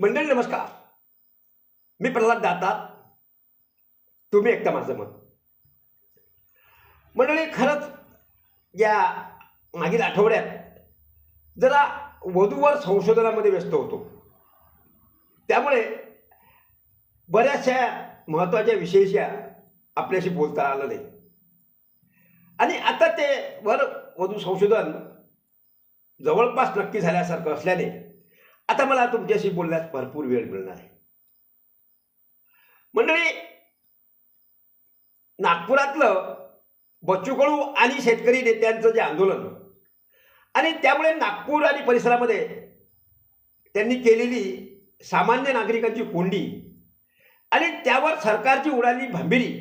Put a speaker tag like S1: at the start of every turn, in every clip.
S1: मंडळी नमस्कार. मी प्रल्हाद दाता तुम्ही एकदा माझं मत. मंडळी खरंच या मागील आठवड्यात जरा वधूवर संशोधनामध्ये व्यस्त होतो. त्यामुळे बऱ्याचशा महत्त्वाच्या विषयीच्या आपल्याशी बोलता आलं नाही. आणि आता ते वर वधू संशोधन जवळपास नक्की झाल्यासारखं असल्याने आता मला तुमच्याशी बोलण्यास भरपूर वेळ मिळणार आहे. मंडळी नागपुरातलं बच्चूकडू आणि शेतकरी नेत्यांचं जे आंदोलन आणि त्यामुळे नागपूर आणि परिसरामध्ये त्यांनी केलेली सामान्य नागरिकांची कोंडी आणि त्यावर सरकारची उडाली भांबिरी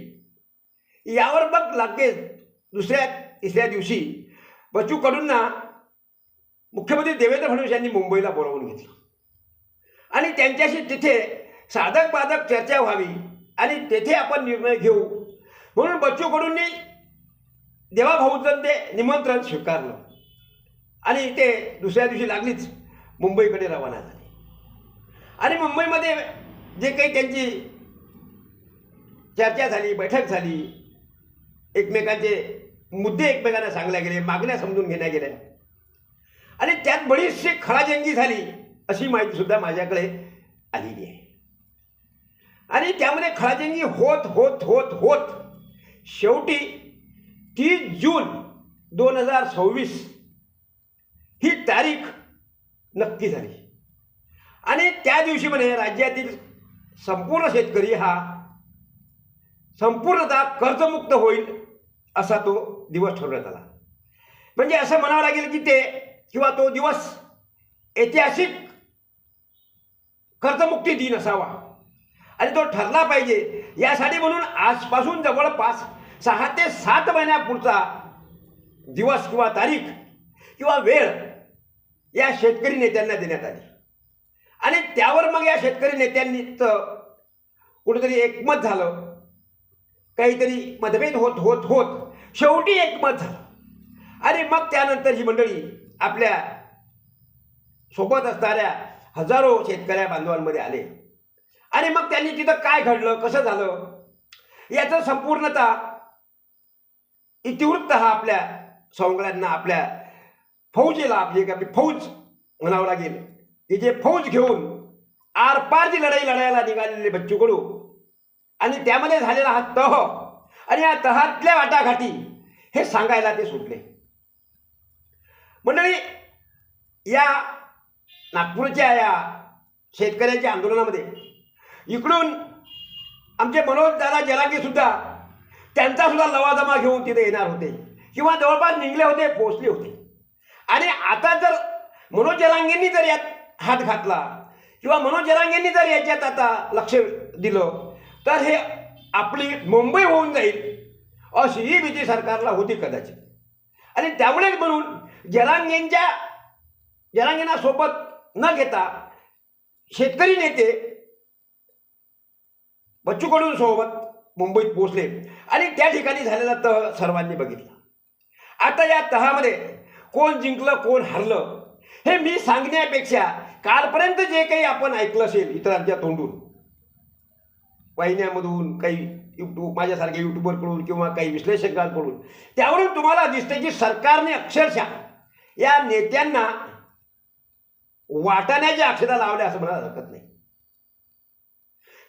S1: यावर मग लगेच दुसऱ्या तिसऱ्या दिवशी बच्चू कडूंना मुख्यमंत्री देवेंद्र फडणवीस यांनी मुंबईला बोलावून घेतलं. आणि त्यांच्याशी तिथे साधक बाधक चर्चा व्हावी आणि तेथे आपण निर्णय घेऊ. म्हणून बच्चू कडूंनी देवाभाऊचं ते निमंत्रण स्वीकारलं. आणि ते दुसऱ्या दिवशी लागलीच मुंबईकडे रवाना झाले. आणि मुंबईमध्ये जे काही त्यांची चर्चा झाली बैठक झाली एकमेकांचे मुद्दे एकमेकांना सांगल्या गेले मागण्या समजून घेण्या गेल्या. आणि त्यात बरीचशी खळाजंगी झाली. अशी माहिती सुद्धा माझ्याकडे आलेली आहे. आणि त्यामध्ये खळाजंगी होत होत होत होत शेवटी तीस जून दोन हजार सव्वीस ही तारीख नक्की झाली. आणि त्या दिवशी म्हणे राज्यातील संपूर्ण शेतकरी हा संपूर्णतः कर्जमुक्त होईल असा तो दिवस ठरवण्यात आला. म्हणजे असं म्हणावं लागेल की ते किंवा तो दिवस ऐतिहासिक कर्जमुक्ती दिन असावा. आणि तो ठरला पाहिजे. यासाठी म्हणून आजपासून जवळपास सहा ते सात महिन्यापुढचा दिवस किंवा तारीख किंवा वेळ या शेतकरी नेत्यांना देण्यात आली. आणि त्यावर मग या शेतकरी नेत्यांनीच कुठेतरी एकमत झालं. काहीतरी मतभेद होत होत होत. शेवटी एकमत झालं. आणि मग त्यानंतर ही मंडळी आपल्यासोबत असणाऱ्या हजारो शेतकऱ्या बांधवांमध्ये आले. आणि मग त्यांनी तिथं काय घडलं? कसं झालं? याचं संपूर्णतः इतिवृत्त हा आपल्या सवंगड्यांना आपल्या फौजेला आपली एक आपली फौज म्हणावं लागेल. की जे फौज घेऊन आरपारची लढाई लढायला निघालेले बच्चू कडू. आणि त्यामध्ये झालेला हा तह आणि या तहातल्या वाटाघाटी हे सांगायला ते सुटले. मंडळी या नागपूरच्या या शेतकऱ्यांच्या आंदोलनामध्ये. इकडून आमचे मनोज दादा जलांगे त्यांचासुद्धा लवाजमा घेऊन तिथे येणार होते. किंवा जवळपास निघले होते पोचले होते. आणि आता जर मनोज जलांगेंनी जर यात हात घातला किंवा मनोज जलांगेंनी जर याच्यात आता लक्ष दिलं तर हे आपली मुंबई होऊन जाईल अशी ही भीती सरकारला होती कदाचित. आणि त्यामुळेच म्हणून जलांगेंच्या जलांगेंना सोबत न घेता शेतकरी नेते बच्चूकडून सोबत मुंबईत पोहोचले. आणि त्या ठिकाणी झालेला तह सर्वांनी बघितला. आता या तहामध्ये कोण जिंकलं कोण हरलं हे मी सांगण्यापेक्षा कालपर्यंत जे काही आपण ऐकलं असेल इतरांच्या तोंडून वाहिन्यामधून काही युट्यूब माझ्यासारख्या युट्यूबरकडून किंवा काही विश्लेषकांकडून त्यावरून तुम्हाला दिसते की सरकारने अक्षरशः या नेत्यांना वाटाण्याच्या अक्षता लावल्या असं म्हणायला हरकत नाही.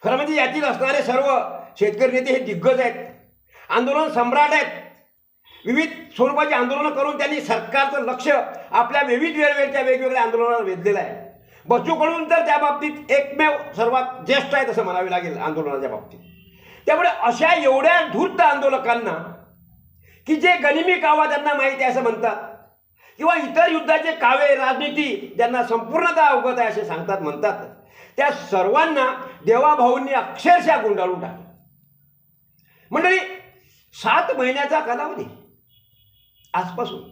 S1: खरं म्हणजे यातील असणारे सर्व शेतकरी नेते हे दिग्गज आहेत. आंदोलन सम्राट आहेत. विविध स्वरूपाची आंदोलनं करून त्यांनी सरकारचं लक्ष आपल्या विविध वेळवेळच्या वेगवेगळ्या आंदोलनावर वेधलेलं आहे. बच्चू कडून तर त्या बाबतीत एकमेव सर्वात ज्येष्ठ आहेत असं म्हणावे लागेल आंदोलनाच्या बाबतीत. त्यामुळे अशा एवढ्या धूर्त आंदोलकांना की जे गनिमी कावा त्यांना माहिती आहे असं म्हणतात. किंवा इतर युद्धाचे कावे राजनीती ज्यांना संपूर्णतः अवगत आहे असे सांगतात म्हणतात. त्या सर्वांना देवाभाऊंनी अक्षरशः गुंडाळून टाकलं. मंडळी सात महिन्याचा कालावधी आजपासून.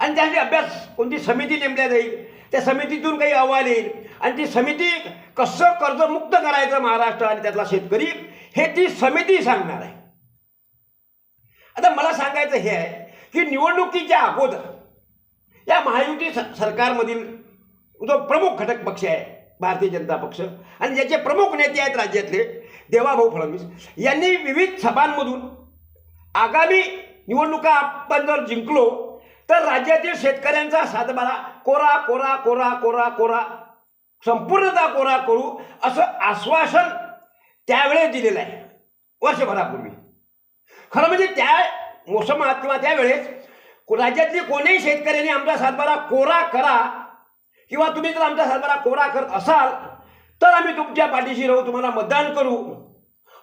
S1: आणि त्यासाठी अभ्यास कोणती समिती नेमल्या जाईल त्या समितीतून काही अहवाल येईल. आणि ती समिती कसं कर्जमुक्त करायचं महाराष्ट्र आणि त्यातला शेतकरी हे ती समिती सांगणार आहे. आता मला सांगायचं हे आहे की निवडणुकीच्या अगोदर या महायुती स- सरकारमधील जो प्रमुख घटक पक्ष आहे भारतीय जनता पक्ष आणि ज्याचे प्रमुख नेते आहेत राज्यातले देवाभाऊ फडणवीस यांनी विविध सभांमधून आगामी निवडणुका आपण जर जिंकलो तर राज्यातील शेतकऱ्यांचा सातबारा कोरा कोरा कोरा कोरा कोरा संपूर्णतः कोरा करू असं आश्वासन त्यावेळेस दिलेलं आहे वर्षभरापूर्वी. खरं म्हणजे त्या मोसमात किंवा त्यावेळेस राज्यातली कोणीही शेतकऱ्यांनी आमचा सातबारा कोरा करा किंवा तुम्ही जर आमचा सातबारा कोरा करत असाल तर आम्ही तुमच्या पाठीशी राहू तुम्हाला मतदान करू.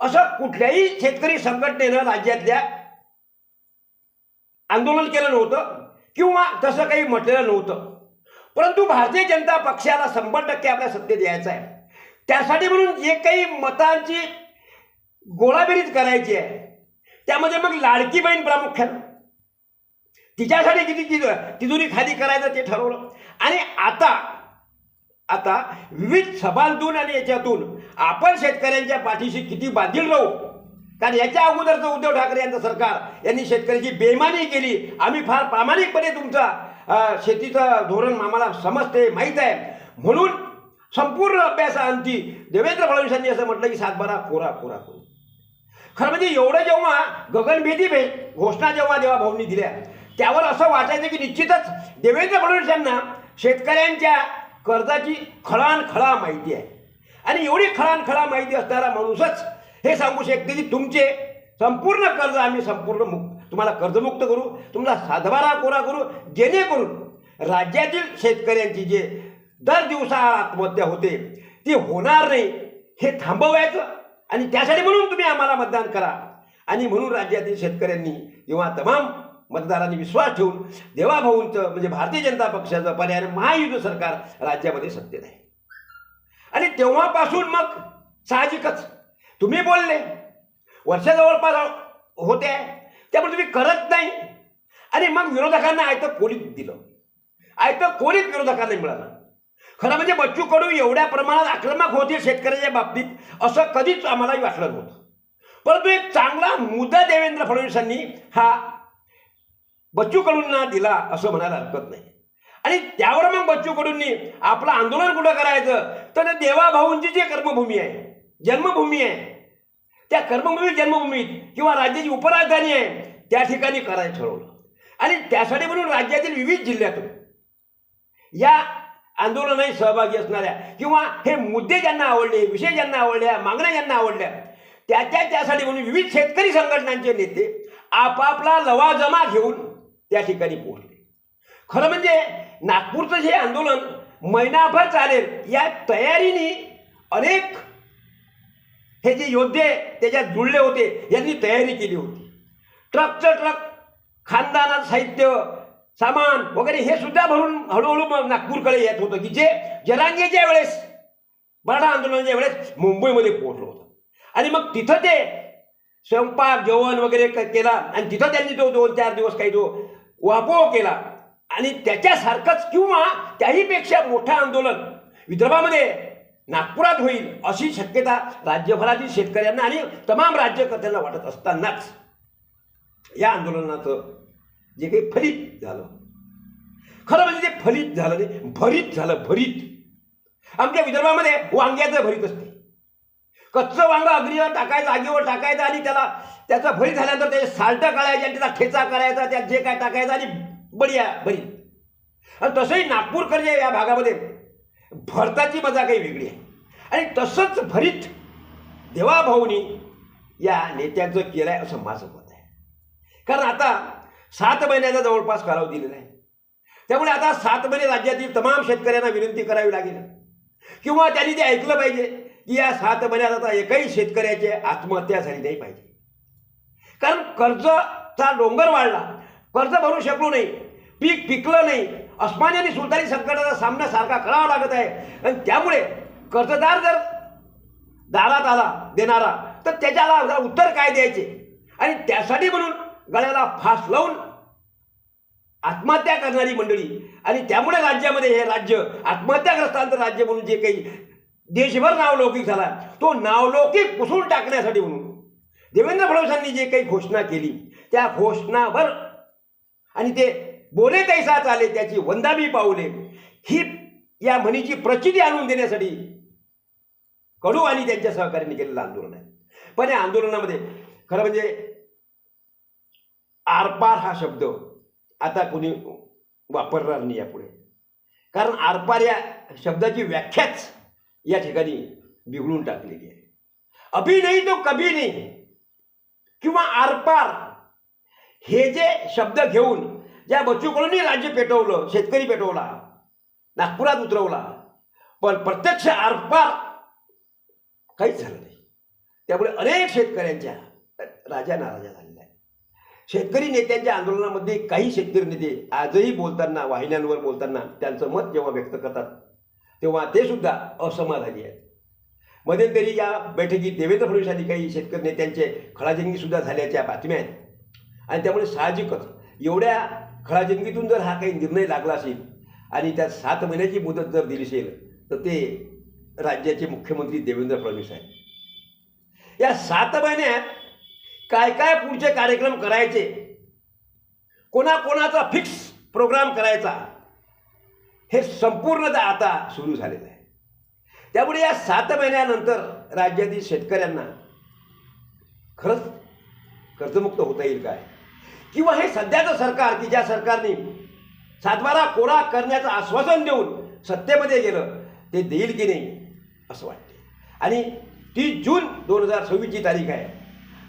S1: असं कुठल्याही शेतकरी संघटनेनं राज्यातल्या आंदोलन केलं नव्हतं किंवा तसं काही म्हटलेलं नव्हतं. परंतु भारतीय जनता पक्षाला शंभर टक्के आपल्या सत्तेत यायचं आहे. त्यासाठी म्हणून जे काही मतांची गोळाबेरीज करायची आहे त्यामध्ये मग लाडकी बहीण प्रामुख्यानं तिच्यासाठी किती ति- तिजोरी खाली करायचं ते ठरवलं. आणि आता आता विविध सभांतून आणि याच्यातून आपण शेतकऱ्यांच्या पाठीशी किती बांधील राहू? कारण याच्या अगोदरचं उद्धव ठाकरे यांचं सरकार यांनी शेतकऱ्याची बेमानी केली. आम्ही फार प्रामाणिकपणे तुमचा शेतीचं धोरण आम्हाला समजते माहीत आहे. म्हणून संपूर्ण अभ्यासाअंती देवेंद्र फडणवीसांनी असं म्हटलं की सातबारा कोरा कोरा करू. खरं म्हणजे एवढं जेव्हा गगनभेदी भे घोषणा जेव्हा देवाभाऊंनी दिल्या त्यावर असं वाटायचं की निश्चितच देवेंद्र फडणवीस यांना शेतकऱ्यांच्या कर्जाची खळानखळा माहिती आहे. आणि एवढी खळानखळा माहिती असणारा माणूसच हे सांगू शकते की तुमचे संपूर्ण कर्ज आम्ही संपूर्ण मुक्त तुम्हाला कर्जमुक्त करू तुम्हाला सातबारा कोरा करू जेणेकरून राज्यातील शेतकऱ्यांची जे दर दिवसा आत्महत्या होते ती होणार नाही हे थांबवायचं. आणि त्यासाठी म्हणून तुम्ही आम्हाला मतदान करा. आणि म्हणून राज्यातील शेतकऱ्यांनी किंवा तमाम मतदारांनी विश्वास ठेवून देवाभाऊंचं म्हणजे भारतीय जनता पक्षाचं पर्याय महायुद्ध सरकार राज्यामध्ये सत्तेत आहे. आणि तेव्हापासून मग साहजिकच तुम्ही बोलले वर्ष जवळपास होते त्यामुळे तुम्ही करत नाही. आणि मग विरोधकांना आयतं कोणीच दिलं? आयतं कोणीच विरोधकांना मिळालं. खरं म्हणजे बच्चू कडू एवढ्या प्रमाणात आक्रमक होते शेतकऱ्याच्या बाबतीत असं कधीच आम्हालाही वाटलं नव्हतं. परंतु एक चांगला मुद्दा देवेंद्र फडणवीसांनी हा बच्चू कडूंना दिला असं म्हणायला हरकत नाही. आणि त्यावर मग बच्चू कडूंनी आपलं आंदोलन कुठं करायचं? तर ते देवाभाऊंची जी कर्मभूमी आहे जन्मभूमी आहे त्या कर्मभूमी जन्मभूमीत किंवा राज्याची उपराजधानी आहे त्या ठिकाणी करायचं ठरवलं. आणि त्यासाठी म्हणून राज्यातील विविध जिल्ह्यातून या आंदोलनात सहभागी असणाऱ्या किंवा हे मुद्दे ज्यांना आवडले विषय ज्यांना आवडल्या मागण्या ज्यांना आवडल्या त्याच्या त्यासाठी म्हणून विविध शेतकरी संघटनांचे नेते आपापला लवाजमा घेऊन त्या ठिकाणी पोहोचले. खरं म्हणजे नागपूरचं हे आंदोलन महिनाभर चालेल या तयारीने अनेक हे जे योद्धे त्याच्यात जुळले होते यांनी तयारी केली होती. ट्रकचं ट्रक खानदानात साहित्य सामान वगैरे हे सुद्धा भरून हळूहळू मग नागपूरकडे येत होतं की जे जरांगेच्या वेळेस मराठा आंदोलनाच्या वेळेस मुंबईमध्ये पोहोचलं होतं. आणि मग तिथं ते स्वयंपाक जेवण वगैरे केला आणि तिथं त्यांनी तो दोन चार दिवस काही जो वापोळ केला. आणि त्याच्यासारखंच किंवा त्याहीपेक्षा मोठं आंदोलन. विदर्भामध्ये नागपुरात होईल अशी शक्यता राज्यभरातील शेतकऱ्यांना आणि तमाम राज्यकर्त्यांना वाटत असतानाच या आंदोलनाचं जे काही फलित झालं. खरं म्हणजे ते फलित झालं नाही भरीत झालं भरीत. आमच्या विदर्भामध्ये वांग्याचं भरीत असतं. कच्चं वांग अग्नीवर टाकायचं आगीवर टाकायचं आणि त्याला त्याचा भरीत झाल्यानंतर त्याचे साल्टं काढायचे आणि त्याचा ठेचा करायचा त्यात जे काय टाकायचं आणि बढिया भरी आणि तसंही जे या भागामध्ये भरताची मजा काही वेगळी आहे. आणि तसंच भरीत देवाभाऊनी या नेत्यांचं केलं आहे असं माझं मत आहे. कारण आता सात महिन्याचा जवळपास कालावधी दिलेला आहे. त्यामुळे आता सात महिने राज्यातील तमाम शेतकऱ्यांना विनंती करावी लागेल. किंवा त्यांनी ते ऐकलं पाहिजे. की या सात महिन्यात आता एकही शेतकऱ्याची आत्महत्या झाली नाही पाहिजे. कारण कर्जचा डोंगर वाढला. कर्ज भरू शकलो नाही. पीक पिकलं नाही. अस्मानी आणि सुलतानी संकटाचा सामना सारखा करावा लागत आहे. आणि त्यामुळे कर्जदार जर दारात आला देणारा तर त्याच्याला उत्तर काय द्यायचे? आणि त्यासाठी म्हणून गळ्याला फास लावून आत्महत्या करणारी मंडळी. आणि त्यामुळे राज्यामध्ये हे राज्य आत्महत्याग्रस्तांतर राज्य म्हणून जे काही देशभर नावलौकिक झाला. तो नावलौकिक पुसून टाकण्यासाठी म्हणून. देवेंद्र फडणवीसांनी जे काही घोषणा केली त्या घोषणावर आणि ते बोले कैसा चाले त्याची वंदाबी पावले ही या म्हणीची प्रचिती आणून देण्यासाठी कडू आणि त्यांच्या सहकार्याने केलेलं आंदोलन आहे. पण या आंदोलनामध्ये खरं म्हणजे आरपार हा शब्द आता कोणी वापरणार नाही यापुढे. कारण आरपार या शब्दाची व्याख्याच या ठिकाणी बिघडून टाकलेली आहे. अभि नाही तो कभी नाही. किंवा आरपार. हे जे शब्द घेऊन ज्या बच्चूकडूनही राज्य पेटवलं शेतकरी पेटवला नागपुरात उतरवला पण प्रत्यक्ष आरपार काहीच झालं नाही. त्यामुळे अनेक शेतकऱ्यांच्या राजा नाराजा झालेल्या आहेत. शेतकरी नेत्यांच्या आंदोलनामध्ये काही शेतकरी नेते आजही बोलताना वाहिन्यांवर बोलताना त्यांचं मत जेव्हा व्यक्त करतात तेव्हा ते सुद्धा असमाधानी आहेत. मध्यंतरी या बैठकीत देवेंद्र फडणवीस आणि काही शेतकरी नेत्यांचे खळाजंगीसुद्धा झाल्याच्या बातम्या आहेत. आणि त्यामुळे साहजिकच एवढ्या खळाजंगीतून जर हा काही निर्णय लागला असेल आणि त्यात सात महिन्याची मुदत जर दिली असेल तर ते राज्याचे मुख्यमंत्री देवेंद्र फडणवीस आहेत. या सात महिन्यात काय काय पुढचे कार्यक्रम करायचे? कोणाकोणाचा फिक्स प्रोग्राम करायचा? हे संपूर्णतः आता सुरू झालेलं आहे. त्यामुळे या सात महिन्यानंतर राज्यातील शेतकऱ्यांना खरंच कर्जमुक्त होता येईल काय? किंवा हे सध्याचं सरकार की ज्या सरकारने सातबारा कोरा करण्याचं आश्वासन देऊन सत्तेमध्ये गेलं ते देईल की नाही असं वाटते आणि तीस जून दोन हजार सव्वीसची तारीख आहे.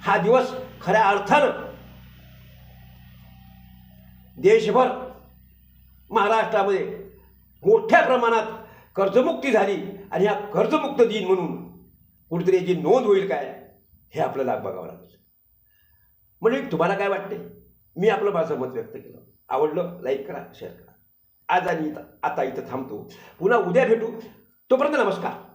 S1: हा दिवस खऱ्या अर्थानं देशभर महाराष्ट्रामध्ये मोठ्या प्रमाणात कर्जमुक्ती झाली आणि हा कर्जमुक्त दिन म्हणून कुठेतरी याची नोंद होईल काय हे आपल्याला बघावं लागेल. म्हणजे तुम्हाला काय वाटते मी आपलं माझं मत व्यक्त केलं. आवडलं? लाईक करा शेअर करा. आज आणि इथं आता इथं थांबतो. पुन्हा उद्या भेटू. तोपर्यंत नमस्कार.